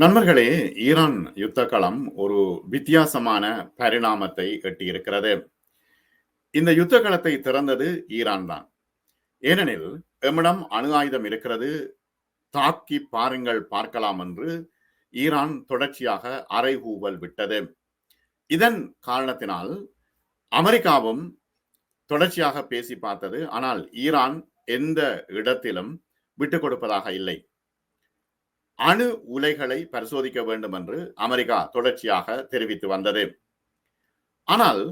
நண்பர்களே ஈரான் யுத்த களம் ஒரு வித்தியாசமான பரிணாமத்தை எட்டியிருக்கிறது. இந்த யுத்த களத்தை திறந்தது ஈரான் தான். ஏனெனில் எம்மிடம் அணு ஆயுதம் இருக்கிறது. தாக்கி பாருங்கள் பார்க்கலாம் என்று ஈரான் தொடர்ச்சியாக அறைகூவல் விட்டது. இதன் காரணத்தினால் அமெரிக்காவும் தொடர்ச்சியாக பேசி பார்த்தது. ஆனால் ஈரான் எந்த இடத்திலும் விட்டுக் கொடுப்பதாக இல்லை. அணு உலைகளை பரிசோதிக்க வேண்டும் என்று அமெரிக்கா தொடர்ச்சியாக தெரிவித்து வந்தது. ஆனால்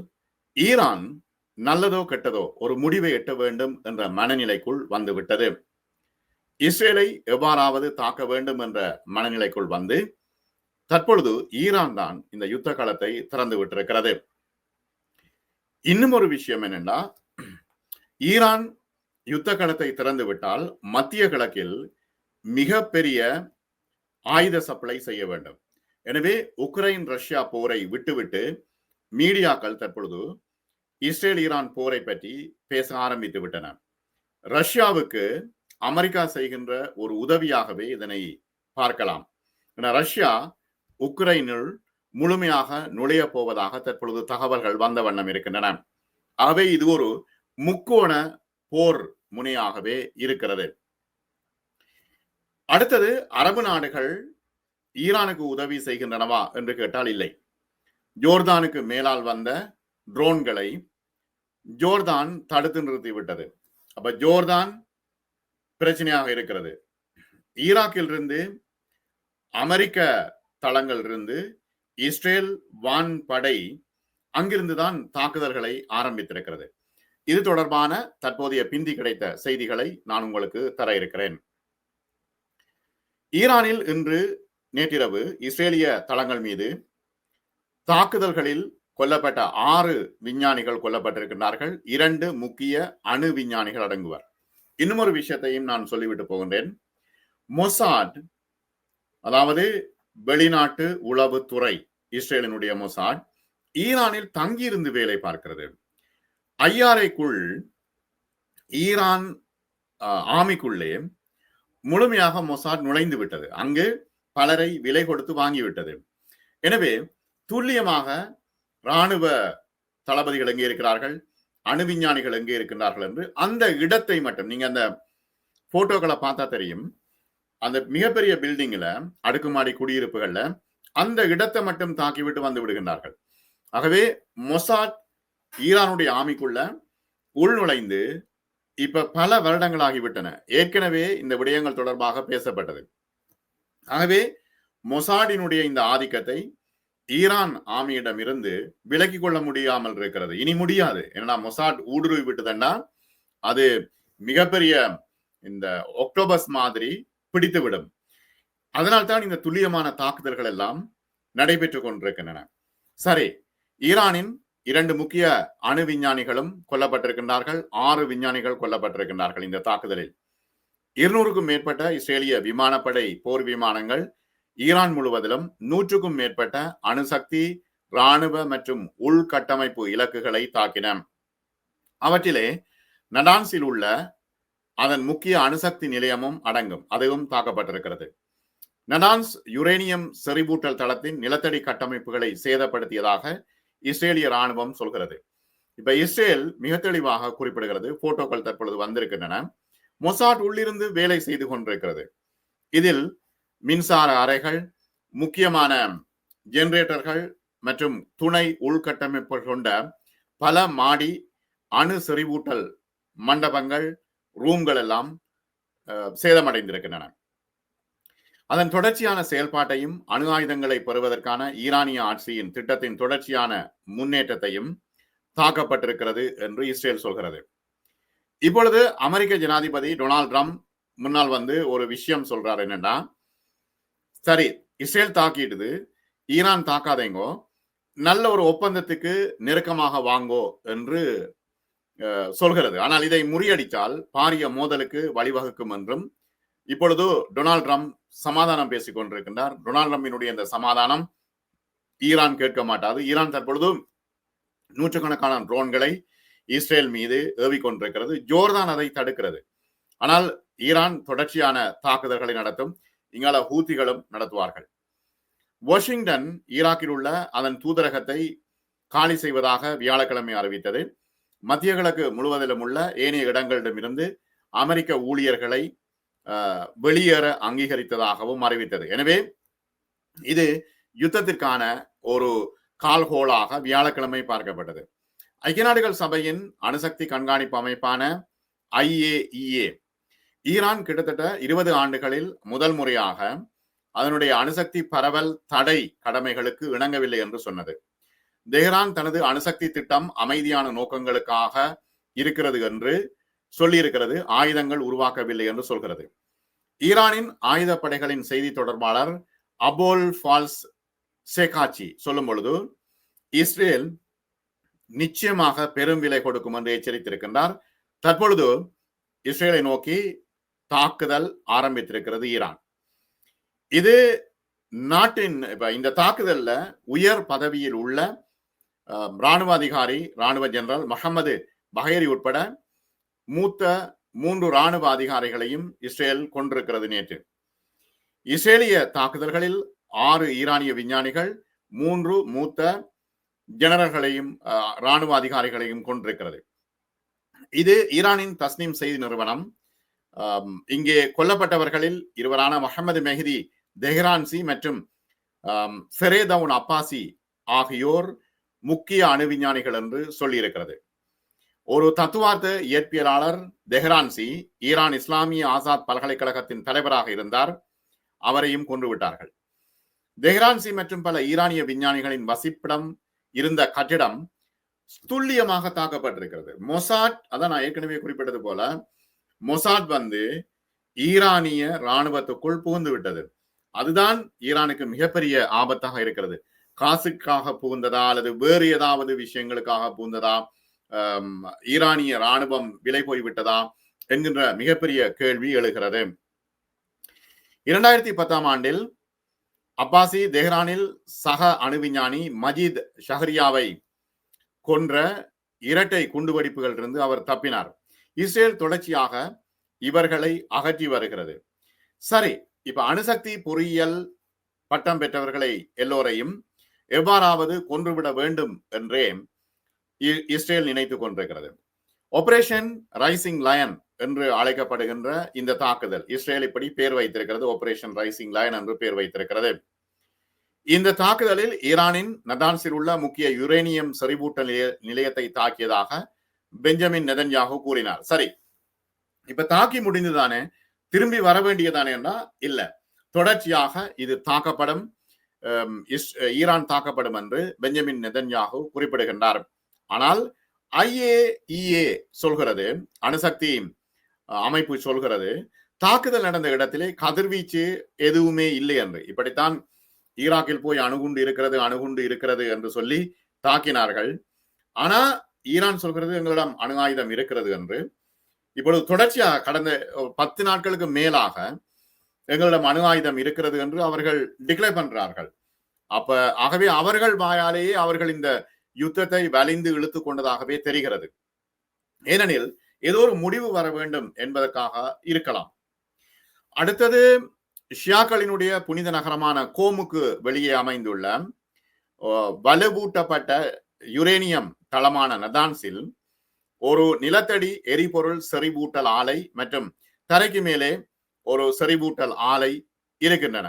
ஈரான் நல்லதோ கெட்டதோ ஒரு முடிவை எட்ட வேண்டும் என்ற மனநிலைக்குள் வந்துவிட்டது. இஸ்ரேலை எவ்வாறாவது தாக்க வேண்டும் என்ற மனநிலைக்குள் வந்து தற்பொழுது ஈரான் தான் இந்த யுத்த காலத்தை திறந்து விட்டிருக்கிறது. இன்னும் ஒரு விஷயம் என்னென்னா ஈரான் யுத்த களத்தை திறந்து விட்டால் மத்திய கிழக்கில் மிகப்பெரிய ஆயுத சப்ளை செய்ய வேண்டும். எனவே உக்ரைன் ரஷ்யா போரை விட்டுவிட்டு மீடியாக்கள் தற்பொழுது இஸ்ரேல் ஈரான் போரை பற்றி பேச ஆரம்பித்து விட்டன. ரஷ்யாவுக்கு அமெரிக்கா செய்கின்ற ஒரு உதவியாகவே இதனை பார்க்கலாம். ரஷ்யா உக்ரைனில் முழுமையாக நுழைய போவதாக தற்பொழுது தகவல்கள் வந்த வண்ணம் இருக்கின்றன. ஆகவே இது ஒரு முக்கோண போர் முனையாகவே இருக்கிறது. அடுத்தது அரபு நாடுகள் ஈரானுக்கு உதவி செய்கின்றனவா என்று கேட்டால் இல்லை. ஜோர்தானுக்கு மேலால் வந்த ட்ரோன்களை ஜோர்தான் தடுத்து நிறுத்தி விட்டது. அப்ப ஜோர்தான் பிரச்சனையாக இருக்கிறது. ஈராக்கிலிருந்து அமெரிக்க தளங்கள் இருந்து இஸ்ரேல் வான் படை அங்கிருந்துதான் தாக்குதல்களை ஆரம்பித்திருக்கிறது. இது தொடர்பான தற்போதைய பிந்தி கிடைத்த செய்திகளை நான் உங்களுக்கு தர இருக்கிறேன். ஈரானில் இன்று நேற்றிரவு இஸ்ரேலிய தளங்கள் மீது தாக்குதல்களில் கொல்லப்பட்ட ஆறு விஞ்ஞானிகள் கொல்லப்பட்டிருக்கின்றார்கள். இரண்டு முக்கிய அணு விஞ்ஞானிகள் அடங்குவர். இன்னும் ஒரு விஷயத்தையும் நான் சொல்லிவிட்டு போகின்றேன். மொசாட் அதாவது வெளிநாட்டு உளவுத்துறை இஸ்ரேலினுடைய மொசாட் ஈரானில் தங்கியிருந்து வேலை பார்க்கிறது. ஐஆர்ஐக்குள் ஈரான் ஆமிக்குள்ளே முழுமையாக மொசாட் நுழைந்து விட்டது. அங்கு பலரை விலை கொடுத்து வாங்கிவிட்டது எனவே துல்லியமாக இராணுவ தளபதிகள் எங்கே இருக்கிறார்கள்? அணு விஞ்ஞானிகள் எங்கே இருக்கின்றார்கள் என்று அந்த இடத்தை மட்டும் நீங்க அந்த போட்டோக்களை பார்த்தா தெரியும். அந்த மிகப்பெரிய பில்டிங்ல அடுக்குமாடி குடியிருப்புகள்ல அந்த இடத்தை மட்டும் தாக்கிவிட்டு வந்து விடுகின்றார்கள். ஆகவே மொசாட் ஈரானுடைய ஆமிக்குள்ள உள்நுழைந்து இப்ப பல வருடங்கள் ஆகிவிட்டன ஏற்கனவே இந்த விடயங்கள் தொடர்பாக பேசப்பட்டது. ஆகவே மொசாடினுடைய இந்த ஆதிக்கத்தை ஈரான் ஆமியிடம் இருந்து விலக்கி கொள்ள முடியாமல் இருக்கிறது. இனி முடியாது. ஏன்னா மொசாட் ஊடுருவி விட்டதுன்னா அது மிகப்பெரிய இந்த ஒக்டோபஸ் மாதிரி பிடித்துவிடும். அதனால்தான் இந்த துல்லியமான தாக்குதல்கள் எல்லாம் நடைபெற்றுக் கொண்டிருக்கின்றன. சரி ஈரானின் இரண்டு முக்கிய அணு விஞ்ஞானிகளும் கொல்லப்பட்டிருக்கின்றார்கள். ஆறு விஞ்ஞானிகள் கொல்லப்பட்டிருக்கின்றார்கள் இந்த தாக்குதலில். இருநூறுக்கும் மேற்பட்ட இஸ்ரேலிய விமானப்படை போர் விமானங்கள் ஈரான் முழுவதிலும் நூற்றுக்கும் மேற்பட்ட அணுசக்தி இராணுவ மற்றும் உள்கட்டமைப்பு இலக்குகளை தாக்கின. அவற்றிலே நடான்ஸில் உள்ள அதன் முக்கிய அணுசக்தி நிலையமும் அடங்கும். அதுவும் தாக்கப்பட்டிருக்கிறது. நடான்ஸ் யுரேனியம் செறிவூட்டல் தளத்தின் நிலத்தடி கட்டமைப்புகளை சேதப்படுத்தியதாக இஸ்ரேலிய ராணுவம் சொல்கிறது. இப்ப இஸ்ரேல் மிக தெளிவாக குறிப்பிடுகிறது போட்டோக்கள் தற்பொழுது வந்திருக்கின்றன. மொசாட் உள்ளிருந்து வேலை செய்து கொண்டிருக்கிறது. இதில் மின்சார அறைகள் முக்கியமான ஜெனரேட்டர்கள் மற்றும் துணை உள்கட்டமைப்பு கொண்ட பல மாடி அணு செறிவூட்டல் மண்டபங்கள் ரூம்கள் எல்லாம் சேதமடைந்திருக்கின்றன. அதன் தொடர்ச்சியான செயல்பாட்டையும் அணு ஆயுதங்களை பெறுவதற்கான ஈரானிய ஆட்சியின் திட்டத்தின் தொடர்ச்சியான முன்னேற்றத்தையும் தாக்கப்பட்டிருக்கிறது என்று இஸ்ரேல் சொல்கிறது. இப்பொழுது அமெரிக்க ஜனாதிபதி டொனால்ட் ட்ரம்ப் முன்னால் வந்து ஒரு விஷயம் சொல்றாரு என்னன்னா சரி இஸ்ரேல் தாக்கிடுது ஈரான் தாக்காதேங்கோ நல்ல ஒரு ஒப்பந்தத்துக்கு நெருக்கமாக வாங்கோ என்று சொல்கிறது. ஆனால் இதை முறியடித்தால் பாரிய மோதலுக்கு வழிவகுக்கும் என்றும் இப்பொழுது டொனால்ட் ட்ரம்ப் சமாதானம் பேசிக் கொண்டிருக்கின்றார். டொனால்ட் ட்ரம்பினுடைய இந்த சமாதானம் ஈரான் கேட்க மாட்டாது. ஈரான் தற்பொழுது நூற்றுக்கணக்கான ட்ரோன்களை இஸ்ரேல் மீது ஏவிக்கொண்டிருக்கிறது ஜோர்தான் அதை தடுக்கிறது. ஆனால் ஈரான் தொடர்ச்சியான தாக்குதல்களை நடத்தும் இங்கால ஹூத்திகளும் நடத்துவார்கள். வாஷிங்டன் ஈராக்கில் உள்ள அதன் தூதரகத்தை காலி செய்வதாக வியாழக்கிழமை அறிவித்தது. மத்திய கிழக்கு முழுவதிலும் உள்ள ஏனைய இடங்களிடமிருந்து அமெரிக்க ஊழியர்களை வெளியேற அங்கீகரித்ததாகவும் அறிவித்தது. எனவே இது யுத்தத்திற்கான ஒரு கால்கோளாக வியாழக்கிழமை பார்க்கப்பட்டது. ஐக்கிய நாடுகள் சபையின் அணுசக்தி கண்காணிப்பு அமைப்பான ஐஏஇஏ ஈரான் கிட்டத்தட்ட இருபது ஆண்டுகளில் முதல் முறையாக அதனுடைய அணுசக்தி பரவல் தடை கடமைகளுக்கு இணங்கவில்லை என்று சொன்னது. தெஹ்ரான் தனது அணுசக்தி திட்டம் அமைதியான நோக்கங்களுக்காக இருக்கிறது என்று சொல்லியிருக்கிறது. ஆயுதங்கள் உருவாக்கவில்லை என்று சொல்கிறது. ஈரானின் ஆயுதப்படைகளின் செய்தி தொடர்பாளர் அபோல் ஃபால்ஸ் சேகாச்சி சொல்லும் பொழுது இஸ்ரேல் நிச்சயமாக பெரும் விலை கொடுக்கும் என்று எச்சரித்திருக்கின்றார். தற்பொழுது இஸ்ரேலை நோக்கி தாக்குதல் ஆரம்பித்திருக்கிறது ஈரான். இது நாட்டின் இப்ப இந்த தாக்குதல்ல உயர் பதவியில் உள்ள ராணுவ அதிகாரி ராணுவ ஜெனரல் மஹமது பஹேரி உட்பட மூத்த மூன்று ராணுவ அதிகாரிகளையும் இஸ்ரேல் கொண்டிருக்கிறது நேற்று. இஸ்ரேலிய தாக்குதல்களில் ஆறு ஈரானிய விஞ்ஞானிகள் மூன்று மூத்த ஜெனரல்களையும் ராணுவ அதிகாரிகளையும் கொண்டிருக்கிறது இது ஈரானின் தஸ்னீம் செய்தி நிறுவனம். இங்கே கொல்லப்பட்டவர்களில் இருவரான முகமது மெஹதி தெஹ்ரான்சி மற்றும் ஃபெரேதவுன் அப்பாசி ஆகியோர் முக்கிய அணு விஞ்ஞானிகள் என்று சொல்லியிருக்கிறது. ஒரு தத்துவார்த்த இயற்பியலாளர் தெஹ்ரான்சி ஈரான் இஸ்லாமிய ஆசாத் பல்கலைக்கழகத்தின் தலைவராக இருந்தார். அவரையும் கொன்றுவிட்டார்கள் தெஹ்ரான்சி மற்றும் பல ஈரானிய விஞ்ஞானிகளின் வசிப்பிடம் இருந்த கட்டிடம் துல்லியமாக தாக்கப்பட்டிருக்கிறது. மொசாட் அதான் நான் ஏற்கனவே குறிப்பிட்டது போல மொசாட் வந்து ஈரானிய இராணுவத்துக்குள் புகுந்து விட்டது. அதுதான் ஈரானுக்கு மிகப்பெரிய ஆபத்தாக இருக்கிறது. காசுக்காக புகுந்ததா அல்லது வேறு ஏதாவது விஷயங்களுக்காக புகுந்ததா? ஈரானிய ராணுவம் விலை போய்விட்டதா என்கின்ற மிகப்பெரிய கேள்வி எழுகிறது. இரண்டாயிரத்தி பத்தாம் ஆண்டில் அப்பாசி தெஹ்ரானில் சக அணுவிஞ்ஞானி மஜித் ஷஹரியாவை கொன்ற இரட்டை குண்டுவெடிப்புகள் இருந்து அவர் தப்பினார். இஸ்ரேல் தொடர்ச்சியாக இவர்களை அகற்றி வருகிறது. சரி இப்ப அணுசக்தி பொறியியல் பட்டம் பெற்றவர்களை எல்லோரையும் எவ்வாறாவது கொன்றுவிட வேண்டும் என்றே இஸ்ரேல் நினைத்துக் கொண்டிருக்கிறது. ஆபரேஷன் ரைசிங் லயன் என்று அழைக்கப்படுகின்ற இந்த தாக்குதல். இஸ்ரேல் இப்படி பேர் வைத்திருக்கிறது. ஆபரேஷன் ரைசிங் லயன் என்று பேர் வைத்திருக்கிறது. இந்த தாக்குதலில் ஈரானின் நதான்சில் உள்ள முக்கிய யுரேனியம் செறிவூட்டல் நிலையத்தை தாக்கியதாக பெஞ்சமின் நெதன்யாகு கூறினார். சரி இப்ப தாக்கி முடிந்துதானே திரும்பி வர வேண்டியதானேன்னா இல்ல. தொடர்ச்சியாக இது தாக்கப்படும் ஈரான் தாக்கப்படும் என்று பெஞ்சமின் நெதன்யாகு குறிப்பிடுகின்றார். ஆனால் ஐஏஇஏ சொல்கிறது அணுசக்தி அமைப்பு சொல்கிறது தாக்குதல் நடந்த இடத்திலே கதிர்வீச்சு எதுவுமே இல்லை என்று. இப்படித்தான் ஈராக்கில் போய் அணுகுண்டு இருக்கிறது அணுகுண்டு இருக்கிறது என்று சொல்லி தாக்கினார்கள். ஆனா ஈரான் சொல்கிறது எங்களிடம் அணு ஆயுதம் இருக்கிறது என்று. இப்பொழுது தொடர்ச்சியாக கடந்த பத்து நாட்களுக்கு மேலாக எங்களிடம் அணு ஆயுதம் இருக்கிறது என்று அவர்கள் டிக்ளேர் பண்றார்கள். அப்ப ஆகவே அவர்கள் வாயாலேயே அவர்கள் இந்த யுத்தத்தை வலிந்து இழுத்து கொண்டதாகவே தெரிகிறது. ஏனெனில் ஏதோ ஒரு முடிவு வர வேண்டும் என்பதற்காக இருக்கலாம். அடுத்தது ஷியாக்களினுடைய புனித நகரமான கோமுக்கு வெளியே அமைந்துள்ள வலுவூட்டப்பட்ட யுரேனியம் தளமான நதான்ஸில் ஒரு நிலத்தடி எரிபொருள் செறிவூட்டல் ஆலை மற்றும் தரைக்கு மேலே ஒரு செறிவூட்டல் ஆலை இருக்கின்றன.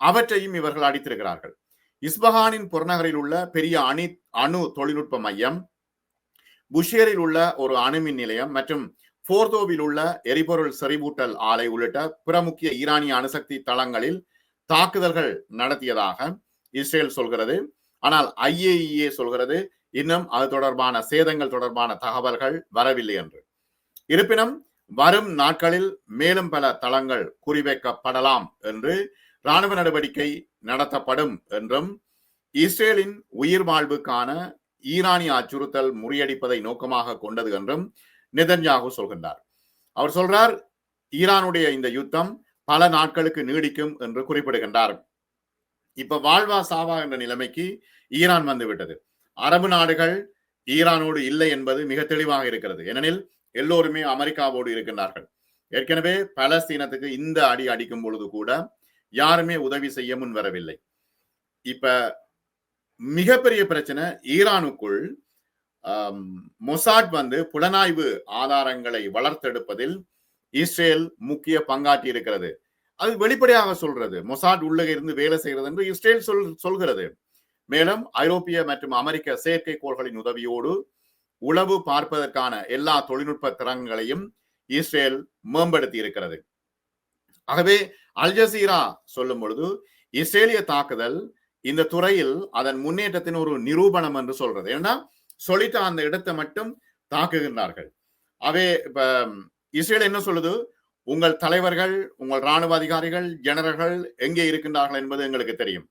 அவற்றையும் இவர்கள் அடித்திருக்கிறார்கள். இஸ்பஹானின் புறநகரில் உள்ள பெரிய அணி அணு தொழில்நுட்ப மையம் புஷேரில் உள்ள ஒரு அணுமின் நிலையம் மற்றும் போர்தோவில் உள்ள எரிபொருள் செறிவூட்டல் ஆலை உள்ளிட்ட பிற முக்கிய ஈரானிய அணுசக்தி தளங்களில் தாக்குதல்கள் நடத்தியதாக இஸ்ரேல் சொல்கிறது. ஆனால் ஐஏஇஏ சொல்கிறது இன்னும் அது தொடர்பான சேதங்கள் தொடர்பான தகவல்கள் வரவில்லை என்று. இருப்பினும் வரும் நாட்களில் மேலும் பல தளங்கள் குறிவைக்கப்படலாம் என்று ராணுவ நடவடிக்கை நடத்தப்படும் என்றும் இஸ்ரேலின் உயிர் வாழ்வுக்கான ஈரானிய அச்சுறுத்தல் முறியடிப்பதை நோக்கமாக கொண்டது என்றும் நிதன்யாகு சொல்கின்றார். அவர் சொல்றார் ஈரானுடைய இந்த யுத்தம் பல நாட்களுக்கு நீடிக்கும் என்று குறிப்பிடுகின்றார். இப்ப வாழ்வா சாவா என்ற நிலைமைக்கு ஈரான் வந்துவிட்டது. அரபு நாடுகள் ஈரானோடு இல்லை என்பது மிக தெளிவாக இருக்கிறது. ஏனெனில் எல்லோருமே அமெரிக்காவோடு இருக்கின்றார்கள். ஏற்கனவே பலஸ்தீனத்துக்கு இந்த அடி அடிக்கும் பொழுது கூட யாருமே உதவி செய்ய முன் வரவில்லை. இப்ப மிகப்பெரிய பிரச்சனை ஈரானுக்குள் மொசாட் வந்து புலனாய்வு ஆதாரங்களை வளர்த்தெடுப்பதில் இஸ்ரேல் முக்கிய பங்காற்றி இருக்கிறது அது வெளிப்படையாக சொல்றது மொசாட் உள்ள இருந்து வேலை செய்கிறது என்று இஸ்ரேல் சொல் சொல்கிறது. மேலும் ஐரோப்பிய மற்றும் அமெரிக்க செயற்கைக்கோள்களின் உதவியோடு உளவு பார்ப்பதற்கான எல்லா தொழில்நுட்ப திறன்களையும் இஸ்ரேல் மேம்படுத்தி இருக்கிறது ஆகவே அல்ஜசீரா சொல்லும் பொழுது இஸ்ரேலிய தாக்குதல் இந்த துறையில் அதன் முன்னேற்றத்தின் ஒரு நிரூபணம் என்று சொல்றது. ஏன்னா சொல்லிட்டு அந்த இடத்தை மட்டும் தாக்குகின்றார்கள். அவே இப்ப இஸ்ரேல் என்ன சொல்லுது? உங்கள் தலைவர்கள் உங்கள் ராணுவ அதிகாரிகள் ஜெனரல்கள் எங்கே இருக்கின்றார்கள் என்பது எங்களுக்கு தெரியும்.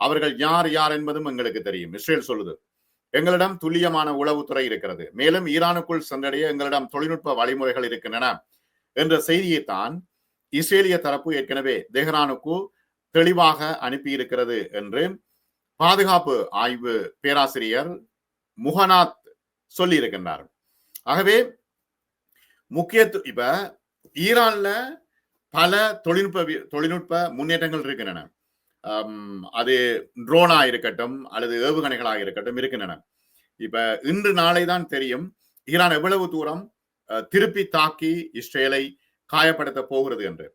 அவர்கள் யார் யார் என்பதும் எங்களுக்கு தெரியும் இஸ்ரேல் சொல்லுது. எங்களிடம் துல்லியமான உளவுத்துறை இருக்கிறது. மேலும் ஈரானுக்குள் சென்றடைய எங்களிடம் தொழில்நுட்ப வழிமுறைகள் இருக்கின்றன என்ற செய்தியைத்தான் இஸ்ரேலிய தரப்பு ஏற்கனவே தெஹ்ரானுக்கு தெளிவாக அனுப்பியிருக்கிறது என்று பாதுகாப்பு ஆய்வு பேராசிரியர் முகநாத் சொல்லி இருக்கின்றார் ஆகவே முக்கியத்து இப்ப ஈரான்ல பல தொழில்நுட்ப தொழில்நுட்ப முன்னேற்றங்கள் இருக்கின்றன. அது ட்ரோனா இருக்கட்டும் அல்லது ஏவுகணைகளாக இருக்கட்டும் இருக்கின்றன. இப்ப இன்று நாளை தான் தெரியும் ஈரான் எவ்வளவு தூரம் திருப்பி தாக்கி இஸ்ரேலை காயப்படுத்த போகிறது என்று.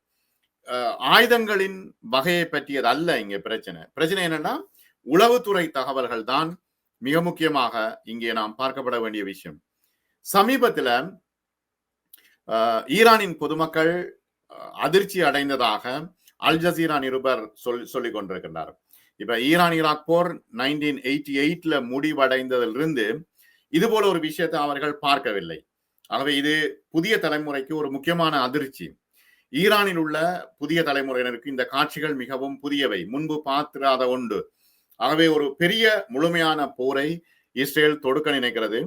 ஆயுதங்களின் வகையை பற்றியது அல்ல இங்க பிரச்சனை. பிரச்சனை என்னன்னா உளவுத்துறை தகவல்கள் தான் மிக முக்கியமாக இங்கே நாம் பார்க்கப்பட வேண்டிய விஷயம். சமீபத்துல ஈரானின் பொதுமக்கள் அதிர்ச்சி அடைந்ததாக அல் ஜசீரா நிருபர் சொல் சொல்லிக் கொண்டிருக்கின்றார். இப்ப ஈரான் ஈராக் போர் நைன்டீன் எயிட்டி எயிட்ல முடிவடைந்ததிலிருந்து இது போல ஒரு விஷயத்தை அவர்கள் பார்க்கவில்லை. ஆகவே இது புதிய தலைமுறைக்கு ஒரு முக்கியமான அதிர்ச்சி. ஈரானில் உள்ள புதிய தலைமுறையினருக்கு இந்த காட்சிகள் மிகவும் புதியவை. முன்பு பார்த்திராத ஒன்று. ஆகவே ஒரு பெரிய முழுமையான போரை இஸ்ரேல் தொடுக்க நினைக்கிறது.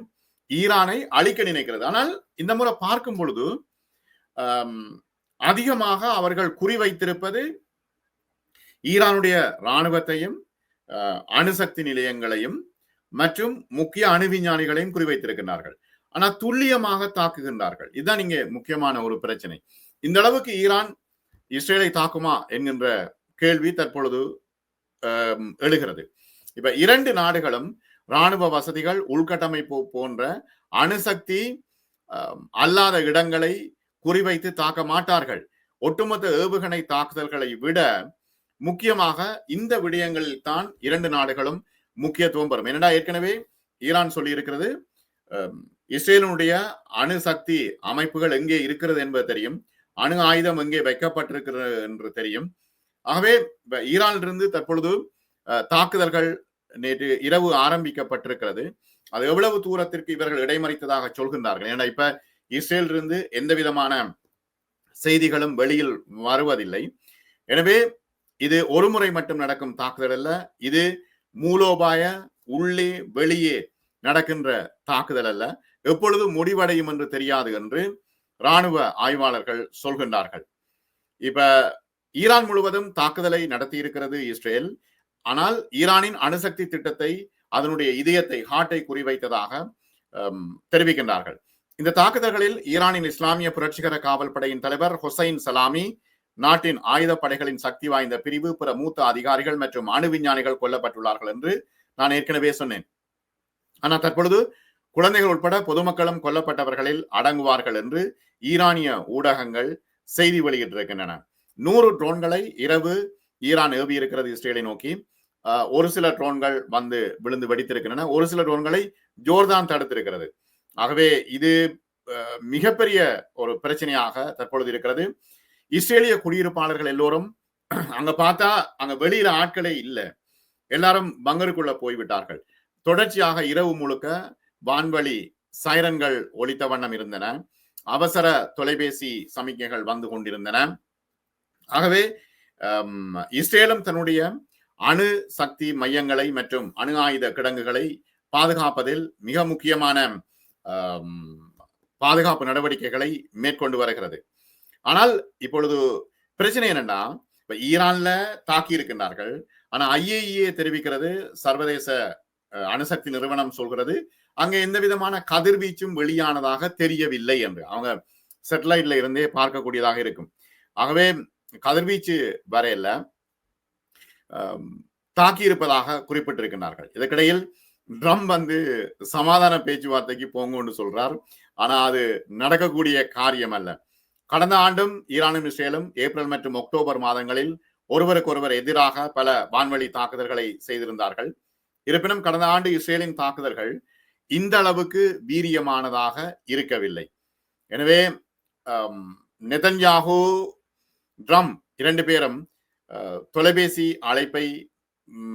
ஈரானை அழிக்க நினைக்கிறது. ஆனால் இந்த முறை பார்க்கும் பொழுது அதிகமாக அவர்கள் குறிவைத்திருப்பது ஈரானுடைய இராணுவத்தையும் அணுசக்தி நிலையங்களையும் மற்றும் முக்கிய அணு விஞ்ஞானிகளையும் குறிவைத்திருக்கிறார்கள் ஆனா துல்லியமாக தாக்குகின்றார்கள். இதுதான் இங்கே முக்கியமான ஒரு பிரச்சனை. இந்த அளவுக்கு ஈரான் இஸ்ரேலை தாக்குமா என்கின்ற கேள்வி தற்பொழுது எழுகிறது. இப்ப இரண்டு நாடுகளும் ராணுவ வசதிகள் உள்கட்டமைப்பு போன்ற அணுசக்தி அல்லாத இடங்களை குறிவைத்து தாக்க மாட்டார்கள். ஒட்டுமொத்த ஏவுகணை தாக்குதல்களை விட முக்கியமாக இந்த விடயங்களில் தான் இரண்டு நாடுகளும் முக்கியத்துவம் பெறும். என்னடா ஏற்கனவே ஈரான் சொல்லி இருக்கிறது இஸ்ரேலினுடைய அணுசக்தி அமைப்புகள் எங்கே இருக்கிறது என்பது தெரியும். அணு ஆயுதம் எங்கே வைக்கப்பட்டிருக்கிறது என்று தெரியும். ஆகவே ஈரானிலிருந்து தற்பொழுது தாக்குதல்கள் நேற்று இரவு ஆரம்பிக்கப்பட்டிருக்கிறது. அது எவ்வளவு தூரத்திற்கு இவர்கள் இடைமறித்ததாக சொல்கின்றார்கள்? ஏன்னா இப்ப இஸ்ரேல் இருந்து எந்த விதமான செய்திகளும் வெளியில் வருவதில்லை. எனவே இது ஒரு முறை மட்டும் நடக்கும் தாக்குதல் அல்ல. இது மூலோபாய உள்ளே வெளியே நடக்கின்ற தாக்குதல் அல்ல. எப்பொழுது முடிவடையும் என்று தெரியாது என்று ராணுவ ஆய்வாளர்கள் சொல்கின்றார்கள். இப்ப ஈரான் முழுவதும் தாக்குதலை நடத்தி இருக்கிறது இஸ்ரேல். ஆனால் ஈரானின் அணுசக்தி திட்டத்தை அதனுடைய இதயத்தை ஹாட்டை குறிவைத்ததாக தெரிவிக்கின்றார்கள். இந்த தாக்குதல்களில் ஈரானின் இஸ்லாமிய புரட்சிகர காவல் படையின் தலைவர் ஹொசைன் சலாமி நாட்டின் ஆயுத படைகளின் சக்தி வாய்ந்த பிரிவு பிற மூத்த அதிகாரிகள் மற்றும் அணு விஞ்ஞானிகள் கொல்லப்பட்டுள்ளார்கள் என்று நான் ஏற்கனவே சொன்னேன். ஆனால் தற்பொழுது குழந்தைகள் உட்பட பொதுமக்களும் கொல்லப்பட்டவர்களில் அடங்குவார்கள் என்று ஈரானிய ஊடகங்கள் செய்தி வெளியிட்டிருக்கின்றன. நூறு ட்ரோன்களை இரவு ஈரான் ஏவி இருக்கிறது இஸ்ரேலை நோக்கி. ஒரு சில ட்ரோன்கள் வந்து விழுந்து வெடித்திருக்கின்றன. ஒரு சில ட்ரோன்களை ஜோர்தான் தடுத்திருக்கிறது. ஆகவே இது மிகப்பெரிய ஒரு பிரச்சனையாக தற்பொழுது இருக்கிறது. இஸ்ரேலிய குடியிருப்பாளர்கள் எல்லோரும் அங்க பார்த்தா அங்க வெளியில ஆட்களே இல்லை. எல்லாரும் பங்கருக்குள்ள போய்விட்டார்கள். தொடர்ச்சியாக இரவு முழுக்க வான்வழி சைரன்கள் ஒலித்த வண்ணம் இருந்தன. அவசர தொலைபேசி சமிக்கைகள் வந்து கொண்டிருந்தன. ஆகவே இஸ்ரேலும் தன்னுடைய அணு சக்தி மையங்களை மற்றும் அணு ஆயுத கிடங்குகளை பாதுகாப்பதில் மிக முக்கியமான பாதுகாப்பு நடவடிக்கைகளை மேற்கொண்டு வருகிறது. ஆனால் இப்பொழுது பிரச்சனை என்னன்னா இப்ப ஈரான்ல தாக்கி இருக்கின்றார்கள். ஆனா ஐஏஇஏ தெரிவிக்கிறது சர்வதேச அணுசக்தி நிறுவனம் சொல்கிறது அங்க எந்த விதமான கதிர்வீச்சும் வெளியானதாக தெரியவில்லை என்று. அவங்க சேட்டலைட்ல இருந்தே பார்க்கக்கூடியதாக இருக்கும். ஆகவே கதிர்வீச்சு வரையில தாக்கியிருப்பதாக குறிப்பிட்டிருக்கிறார்கள் இதற்கிடையில் ட்ரம்ப் வந்து சமாதான பேச்சுவார்த்தைக்கு போங்கன்னு சொல்றார். ஆனா அது நடக்கக்கூடிய காரியம் அல்ல கடந்த ஆண்டும் ஈரானும் இஸ்ரேலும் ஏப்ரல் மற்றும் அக்டோபர் மாதங்களில் ஒருவருக்கொருவர் எதிராக பல வான்வழி தாக்குதல்களை செய்திருந்தார்கள். இருப்பினும் கடந்த ஆண்டு இஸ்ரேலின் தாக்குதல்கள் இந்த அளவுக்கு வீரியமானதாக இருக்கவில்லை. எனவே நெதன்யாகு ட்ரம் இரண்டு பேரும் தொலைபேசி அழைப்பை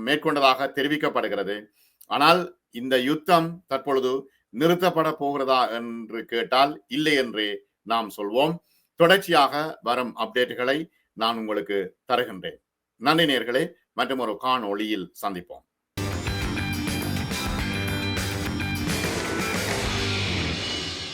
மேற்கொண்டதாக தெரிவிக்கப்படுகிறது. ஆனால் இந்த யுத்தம் தற்பொழுது நிறுத்தப்பட போகிறதா என்று கேட்டால் இல்லை என்றே நாம் சொல்வோம். தொடர்ச்சியாக வரும் அப்டேட்டுகளை நான் உங்களுக்கு தருகின்றேன். நன்றி நேர்களே மற்றும் ஒரு காணொளியில் சந்திப்போம்.